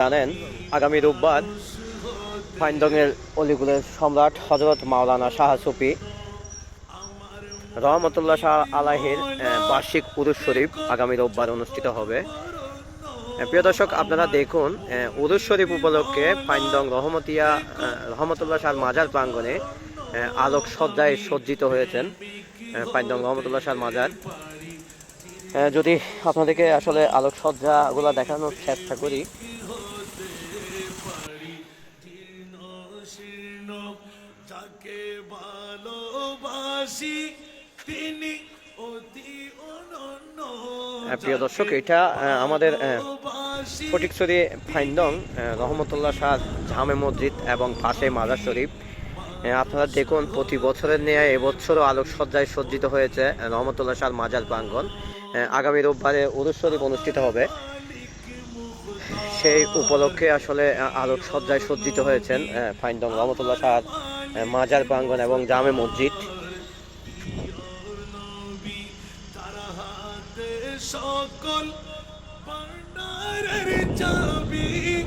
জানেন আগামী রোববার ফাইন্দংয়ের অলিগুলের সম্রাট হজরত মাওলানা শাহ সুফি রহমতুল্লাহ শাহ আলাহির বার্ষিক উরুস শরীফ আগামী রোববার অনুষ্ঠিত হবে। প্রিয় দর্শক আপনারা দেখুন উরুস শরীফ উপলক্ষে ফাইন্দং রহমতিয়া রহমতুল্লাহ শাহ মাজার প্রাঙ্গণে আহ, আলোক সজ্জায় সজ্জিত হয়েছেন আহ, ফাইন্দং রহমতুল্লাহ শাহ মাজার। যদি আপনাদেরকে আসলে আলোক সজ্জাগুলো দেখানোর চেষ্টা করি যাকে ভালোবাসি তিনি অতি অনন্য প্রিয় দর্শক এটা আমাদের ফটিকছড়ি ফাইন্দং রহমতুল্লাহ শাহ জামে মসজিদ এবং পাশে মাজার শরীফ। আপনারা দেখুন প্রতি বছরের নিয়ে এবছরও আলোকসজ্জায় সজ্জিত হয়েছে রহমতুল্লাহ শাহ মাজার প্রাঙ্গণ। আহ, আগামী রোববারে উরুস শরীফ অনুষ্ঠিত হবে। সেই উপলক্ষে আসলে আহ, আলোকসজ্জায় সজ্জিত হয়েছেন ফাইন্দং রহমতুল্লাহ শাহ। মাজার প্রাঙ্গন এবং জামে মসজিদ। সকল চাবি।